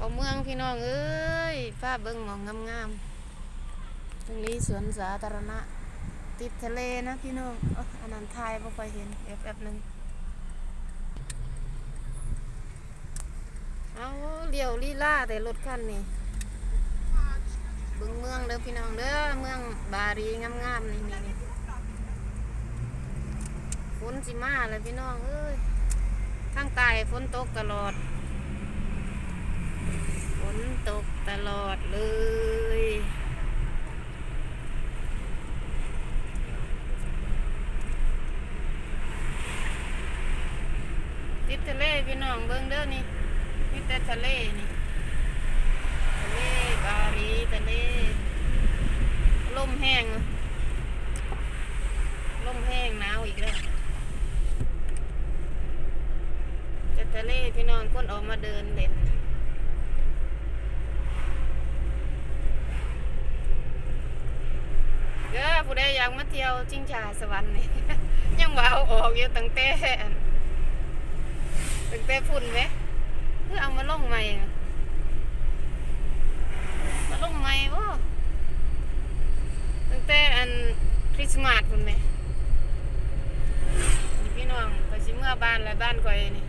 เขาเมืองพี่น้องเอ้ยฟ้าเบิ่งมองงามๆตรงนี้สวนสาธารณะ ติดทะเลนะพี่น้องอ,อันนั้นทายบ่ค่อยเห็นแอบๆหนึ่งเอาเลี้ยวลีลาแต่รถคันนี่เบิ่งเมืองเด้อพี่น้องเด้อเมืองบารีงามๆนี่นี่นี่ฝนสิมาเลยพี่น้องเอ้ยทางใต้ฝนตกตลอด ฝนตกตลอ ดเลย ติดทะเลพี่น้องเบิ่งเด้อนี่มีแต่ทะเลนี่ทะเลบาหลีทะเลลมแห้งลมแห้งหนาวอีกแล้วจะทะเลพี่น้องคนออกมาเดินเล่น เด้อ ผู้ใดอยากมาเที่ยวจิงชาสวรรค์นี่ ยังว่าเอาออกอยู่ตั้งแต่ตั้งแต่ฝุ่นไหมเพื่อเอามาลงใหม่มาลงใหม่บ่ตั้งแต่อันคริสต์มาสพุ่นไหมนี่พี่น้องก็สิเมื่อบ้านแล้วบ้านก่อยนี่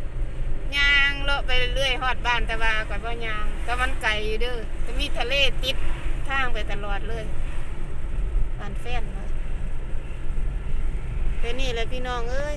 ย่างเลาะไปเรื่อยๆฮอดบ้านแต่ว่าก่อยบ่ย่างแต่มันไกลอยู่เด้อจะมีทะเลติดทางไปตลอดเลย บ้านแฟนเนาะ เป็นนี่แหละพี่น้องเอ้ย